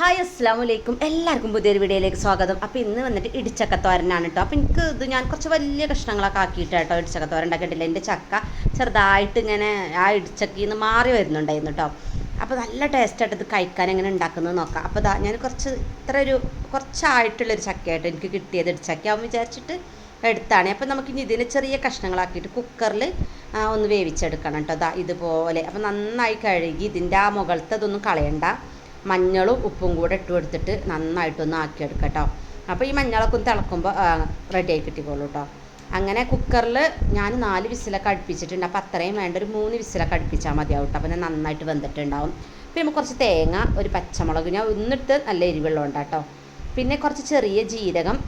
Hi അസ്സാം വലൈക്കും എല്ലാവർക്കും പുതിയൊരു വീഡിയോയിലേക്ക് സ്വാഗതം. അപ്പോൾ ഇന്ന് വന്നിട്ട് ഇടിച്ചക്കത്തോരനാണ് കേട്ടോ അപ്പോൾ എനിക്ക് ഇത് ഞാൻ കുറച്ച് വലിയ കഷ്ണങ്ങളൊക്കെ ആക്കിയിട്ട് കേട്ടോ ഇടിച്ചക്കത്തോരൻ ഉണ്ടാക്കിയിട്ടില്ല. എന്റെ ചക്ക ചെറുതായിട്ട് ഇങ്ങനെ ആ ഇടിച്ചക്കയിൽ നിന്ന് മാറി വരുന്നുണ്ടായിരുന്നു കേട്ടോ അപ്പോൾ നല്ല ടേസ്റ്റായിട്ട് ഇത് കഴിക്കാൻ എങ്ങനെ ഉണ്ടാക്കുന്നത് നോക്കാം. അപ്പോൾ ഇതാ ഞാൻ കുറച്ച് ഇത്ര ഒരു കുറച്ചായിട്ടുള്ളൊരു ചക്കയായിട്ട് എനിക്ക് കിട്ടിയത് ഇടിച്ചക്കയാവും വിചാരിച്ചിട്ട് എടുത്താണ്. അപ്പോൾ നമുക്കിനി ഇതിനെ ചെറിയ കഷ്ണങ്ങളാക്കിയിട്ട് കുക്കറിൽ ഒന്ന് വേവിച്ചെടുക്കണം കേട്ടോ ഇതുപോലെ. അപ്പോൾ നന്നായി കഴുകി ഇതിന്റെ ആ മുകളത്തെ ഇതൊന്നും കളയണ്ട. മഞ്ഞളും ഉപ്പും കൂടെ ഇട്ട് കൊടുത്തിട്ട് നന്നായിട്ടൊന്ന് ആക്കിയെടുക്കുക കേട്ടോ അപ്പോൾ ഈ മഞ്ഞളൊക്കെ ഒന്ന് തിളക്കുമ്പോൾ റെഡി ആയി കിട്ടിക്കോളൂ കേട്ടോ അങ്ങനെ കുക്കറിൽ ഞാൻ നാല് വിസിലൊക്കെ അടുപ്പിച്ചിട്ടുണ്ട്. അപ്പോൾ അത്രയും വേണ്ട ഒരു മൂന്ന് വിസിലൊക്കെ അടുപ്പിച്ചാൽ മതിയാവും കേട്ടോ അപ്പോൾ ഞാൻ നന്നായിട്ട് വെന്തിട്ടുണ്ടാവും. പിന്നെ നമുക്ക് കുറച്ച് തേങ്ങ ഒരു പച്ചമുളക് ഞാൻ ഒന്നിട്ട് നല്ല എരിവെള്ളം ഉണ്ട് കേട്ടോ പിന്നെ കുറച്ച് ചെറിയ ജീരകം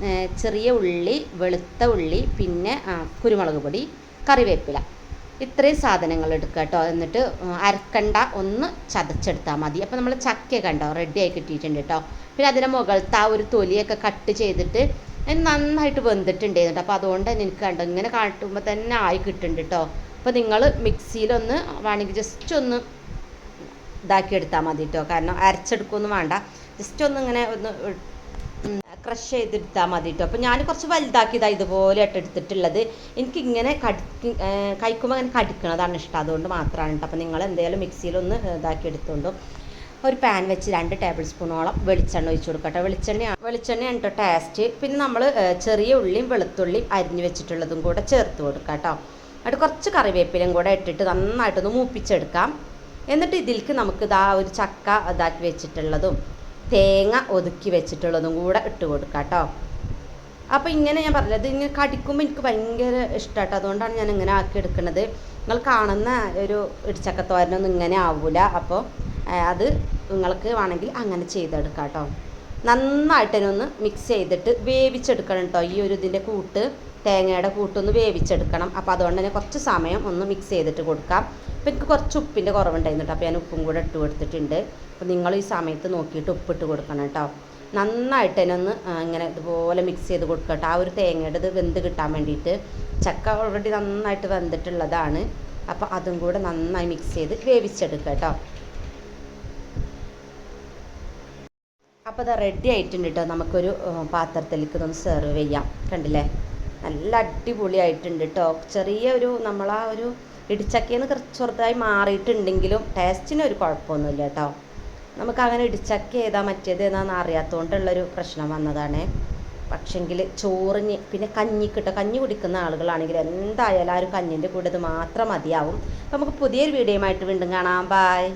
ചെറിയ ഉള്ളി വെളുത്ത ഉള്ളി പിന്നെ കുരുമുളക് പൊടി കറിവേപ്പില. ഇത്രയും സാധനങ്ങൾ എടുക്കുക കേട്ടോ. എന്നിട്ട് അരക്കണ്ട ഒന്ന് ചതച്ചെടുത്താൽ മതി. അപ്പോൾ നമ്മൾ ചക്ക കണ്ടോ റെഡി ആയി കിട്ടിയിട്ടുണ്ട് കേട്ടോ. പിന്നെ അതിന്റെ മുകളിലത്തെ ആ ഒരു തൊലിയൊക്കെ കട്ട് ചെയ്തിട്ട് നന്നായിട്ട് വെന്തിട്ടുണ്ടായിരുന്നു അപ്പോൾ അതുകൊണ്ട് തന്നെ എനിക്ക് കണ്ടോ ഇങ്ങനെ കാട്ടുമ്പോൾ തന്നെ ആയി കിട്ടുന്നുണ്ട് കേട്ടോ. അപ്പോൾ നിങ്ങൾ മിക്സിയിലൊന്ന് വേണമെങ്കിൽ ജസ്റ്റ് ഒന്ന് ഇതാക്കി എടുത്താൽ മതി കേട്ടോ. കാരണം അരച്ചെടുക്കൊന്നും വേണ്ട. ജസ്റ്റ് ഒന്ന് ഇങ്ങനെ ഒന്ന് ക്രഷ് ചെയ്തെടുത്താൽ മതി കേട്ടോ അപ്പോൾ ഞാൻ കുറച്ച് വലുതാക്കിയതാ ഇതുപോലെ ആയിട്ട് എടുത്തിട്ടുള്ളത്. എനിക്ക് ഇങ്ങനെ കടി കഴിക്കുമ്പോൾ അങ്ങനെ കടിക്കണതാണ് ഇഷ്ടം. അതുകൊണ്ട് മാത്രമാണ് കേട്ടോ അപ്പോൾ നിങ്ങൾ എന്തായാലും മിക്സിയിലൊന്ന് ഇതാക്കി എടുത്തോണ്ട്. ഒരു പാൻ വെച്ച് രണ്ട് ടേബിൾ സ്പൂണോളം വെളിച്ചെണ്ണ ഒഴിച്ച് കൊടുക്കട്ടെ. വെളിച്ചെണ്ണ വെളിച്ചെണ്ണയാണ് കേട്ടോ ടേസ്റ്റ് പിന്നെ നമ്മൾ ചെറിയ ഉള്ളിയും വെളുത്തുള്ളിയും അരിഞ്ഞ് വെച്ചിട്ടുള്ളതും കൂടെ ചേർത്ത് കൊടുക്കാം കേട്ടോ എന്നിട്ട് കുറച്ച് കറിവേപ്പിലയും കൂടെ ഇട്ടിട്ട് നന്നായിട്ടൊന്ന് മൂപ്പിച്ചെടുക്കാം. എന്നിട്ട് ഇതിലേക്ക് നമുക്ക് ഇതാ ഒരു ചക്ക ഇതാക്കി വെച്ചിട്ടുള്ളതും തേങ്ങ ഒതുക്കി വെച്ചിട്ടുള്ളതും കൂടെ ഇട്ട് കൊടുക്കാം കേട്ടോ. അപ്പോൾ ഇങ്ങനെ ഞാൻ പറഞ്ഞത് ഇങ്ങനെ കടിക്കുമ്പോൾ എനിക്ക് ഭയങ്കര ഇഷ്ടമാട്ടോ അതുകൊണ്ടാണ് ഞാൻ ഇങ്ങനെ ആക്കി എടുക്കുന്നത്. നിങ്ങൾ കാണുന്ന ഒരു ഇടിച്ചക്കത്തോരനൊന്നും ഇങ്ങനെ ആവില്ല അപ്പോൾ അത് നിങ്ങൾക്ക് വേണമെങ്കിൽ അങ്ങനെ ചെയ്തെടുക്കാം കേട്ടോ. നന്നായിട്ട് തന്നെ ഒന്ന് മിക്സ് ചെയ്തിട്ട് വേവിച്ചെടുക്കണം കേട്ടോ ഈ ഒരു ഇതിന്റെ കൂട്ട്. തേങ്ങയുടെ കൂട്ടൊന്ന് വേവിച്ചെടുക്കണം. അപ്പോൾ അതുകൊണ്ട് തന്നെ കുറച്ച് സമയം ഒന്ന് മിക്സ് ചെയ്തിട്ട് കൊടുക്കാം. അപ്പോൾ എനിക്ക് കുറച്ച് ഉപ്പിന്റെ കുറവുണ്ടായിരുന്നു കേട്ടോ. അപ്പോൾ ഞാൻ ഉപ്പും കൂടെ ഇട്ട് കൊടുത്തിട്ടുണ്ട്. അപ്പോൾ നിങ്ങൾ ഈ സമയത്ത് നോക്കിയിട്ട് ഉപ്പിട്ട് കൊടുക്കണം കേട്ടോ. നന്നായിട്ട് തന്നെ ഒന്ന് ഇങ്ങനെ ഇതുപോലെ മിക്സ് ചെയ്ത് കൊടുക്കുക കേട്ടോ. ആ ഒരു തേങ്ങയുടെ ഇത് വെന്ത് കിട്ടാൻ വേണ്ടിയിട്ട് ചക്ക ഓൾറെഡി നന്നായിട്ട് വെന്തിട്ടുള്ളതാണ്. അപ്പോൾ അതും കൂടെ നന്നായി മിക്സ് ചെയ്ത് വേവിച്ചെടുക്കുക കേട്ടോ. അപ്പോൾ അത് റെഡി ആയിട്ടുണ്ട് കേട്ടോ. നമുക്കൊരു പാത്രത്തിലേക്ക് ഇതൊന്ന് സെർവ് ചെയ്യാം. കണ്ടില്ലേ? നല്ല അടിപൊളിയായിട്ടുണ്ട് കേട്ടോ ചെറിയ ഒരു നമ്മളാ ഒരു ഇടിച്ചക്കയെന്ന് കുറച്ച് ചെറുതായി മാറിയിട്ടുണ്ടെങ്കിലും ടേസ്റ്റിന് ഒരു കുഴപ്പമൊന്നുമില്ല കേട്ടോ നമുക്ക് അങ്ങനെ ഇടിച്ചക്ക ഏതാ മറ്റേത് ഏതാന്ന് അറിയാത്തതുകൊണ്ടുള്ളൊരു പ്രശ്നം വന്നതാണ്. പക്ഷെങ്കിൽ ചോറിന് പിന്നെ കഞ്ഞി കിട്ടുക കഞ്ഞി കുടിക്കുന്ന ആളുകളാണെങ്കിൽ എന്തായാലും ആ ഒരു കഞ്ഞിന്റെ കൂടെ ഇത് മാത്രം മതിയാവും. നമുക്ക് പുതിയൊരു വീഡിയോയുമായിട്ട് വീണ്ടും കാണാം. ബായ്